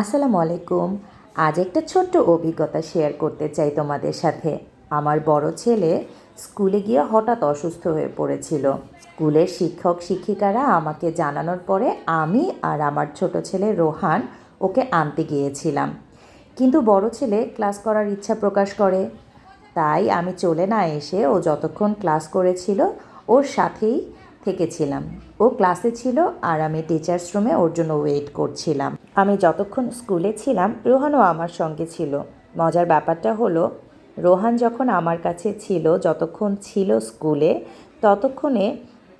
আসসালামু আলাইকুম। আজ একটা ছোট্ট অভিজ্ঞতা শেয়ার করতে চাই তোমাদের সাথে। আমার বড় ছেলে স্কুলে গিয়ে হঠাৎ অসুস্থ হয়ে পড়েছিল। স্কুলের শিক্ষক, শিক্ষিকারা আমাকে জানানোর পরে আমি আর আমার ছোট ছেলে রোহান ওকে আনতে গিয়েছিলাম। কিন্তু বড় ছেলে ক্লাস করার ইচ্ছা প্রকাশ করে। তাই আমি চলে না এসে ও যতক্ষণ ক্লাস করেছিল, ওর সাথেই থেকেছিলাম। ও ক্লাসে ছিল আর আমি টিচার্স রুমে ওর জন্য ওয়েট করছিলাম। আমি যতক্ষণ স্কুলে ছিলাম, রোহানও আমার সঙ্গে ছিল। মজার ব্যাপারটা হলো, রোহান যখন আমার কাছে ছিল, যতক্ষণ ছিল স্কুলে, ততক্ষণে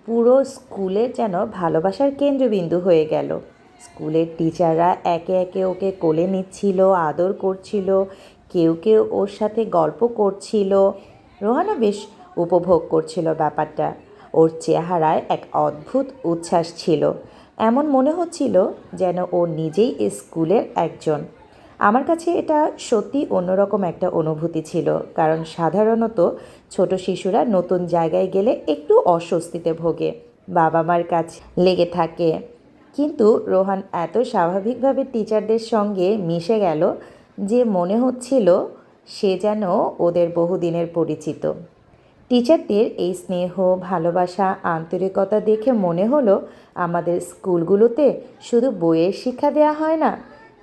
পুরো স্কুলের যেন ভালোবাসার কেন্দ্রবিন্দু হয়ে গেল। স্কুলের টিচাররা একে একে ওকে কোলে নিচ্ছিল, আদর করছিল, কেউ কেউ ওর সাথে গল্প করছিল। রোহানও বেশ উপভোগ করছিল ব্যাপারটা। ওর চেহারায় এক অদ্ভুত উচ্ছ্বাস ছিল। এমন মনে হচ্ছিল যেন ও নিজেই স্কুলের একজন। আমার কাছে এটা সত্যি অন্যরকম একটা অনুভূতি ছিল, কারণ সাধারণত ছোট শিশুরা নতুন জায়গায় গেলে একটু অস্বস্তিতে ভোগে বাবা মার কাছে লেগে থাকে। কিন্তু রোহান এত স্বাভাবিকভাবে টিচারদের সঙ্গে মিশে গেল যে মনে হচ্ছিল সে যেন ওদের বহুদিনের পরিচিত। টিচারদের এই স্নেহ, ভালোবাসা, আন্তরিকতা দেখে মনে হলো আমাদের স্কুলগুলোতে শুধু বইয়ের শিক্ষা দেওয়া হয় না,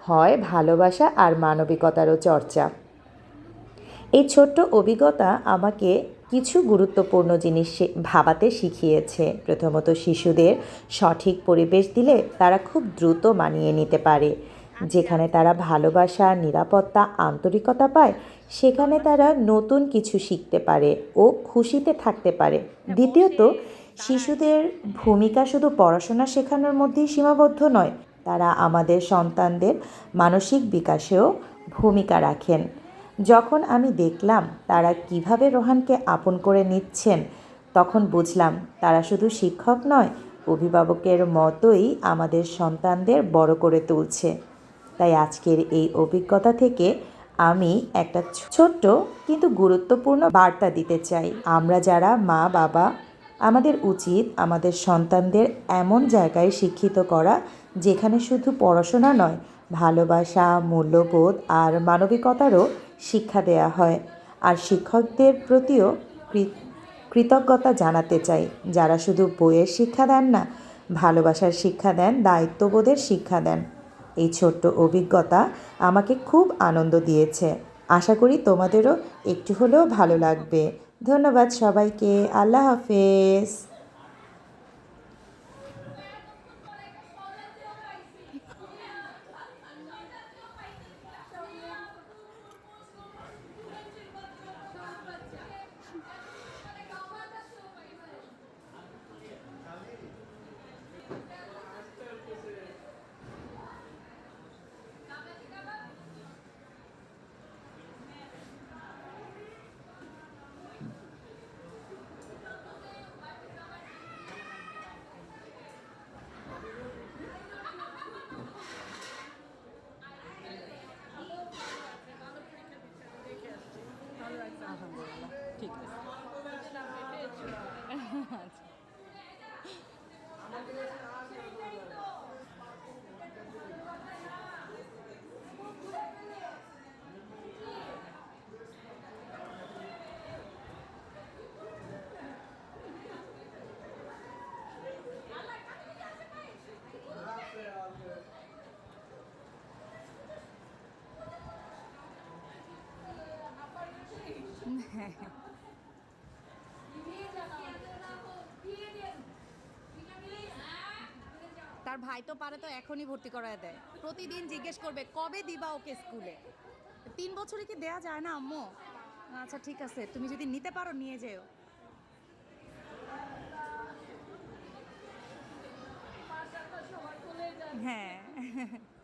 হয় ভালোবাসা আর মানবিকতারও চর্চা। এই ছোট্ট অভিজ্ঞতা আমাকে কিছু গুরুত্বপূর্ণ জিনিস ভাবাতে শিখিয়েছে। প্রথমত শিশুদের সঠিক পরিবেশ দিলে তারা খুব দ্রুত মানিয়ে নিতে পারে। যেখানে তারা ভালোবাসা, নিরাপত্তা, আন্তরিকতা পায়, সেখানে তারা নতুন কিছু শিখতে পারে ও খুশিতে থাকতে পারে। দ্বিতীয়ত, শিশুদের ভূমিকা শুধু পড়াশোনা শেখানোর মধ্যেই সীমাবদ্ধ নয়, তারা আমাদের সন্তানদের মানসিক বিকাশেও ভূমিকা রাখেন। যখন আমি দেখলাম তারা কীভাবে রোহানকে আপন করে নিচ্ছেন, তখন বুঝলাম তারা শুধু শিক্ষক নয়, অভিভাবকের মতোই আমাদের সন্তানদের বড় করে তুলছে। তাই আজকের এই অভিজ্ঞতা থেকে আমি একটা ছোট্ট কিন্তু গুরুত্বপূর্ণ বার্তা দিতে চাই। আমরা যারা মা, বাবা, আমাদের উচিত আমাদের সন্তানদের এমন জায়গায় শিক্ষিত করা যেখানে শুধু পড়াশোনা নয়, ভালোবাসা, মূল্যবোধ আর মানবিকতারও শিক্ষা দেয়া হয়। আর শিক্ষকদের প্রতিও কৃতজ্ঞতা জানাতে চাই। যারা শুধু বইয়ের শিক্ষা দেন না, ভালোবাসার শিক্ষা দেন, দায়িত্ববোধের শিক্ষা দেন। এই ছোট্ট অভিজ্ঞতা আমাকে খুব আনন্দ দিয়েছে। আশা করি তোমাদেরও একটু হলেও ভালো লাগবে। ধন্যবাদ সবাইকে। আল্লাহ হাফেজ। আলহামদুলিল্লাহ ঠিক আছে আচ্ছা তার ভাই তো পারে তো এখনই ভর্তি করায় দেয়। প্রতিদিন জিজ্ঞেস করবে, কবে দিবা ওকে স্কুলে? তিন বছরে কি দেয়া যায় না, আম্মু? আচ্ছা ঠিক আছে, তুমি যদি নিতে পারো, নিয়ে যেও। হ্যাঁ।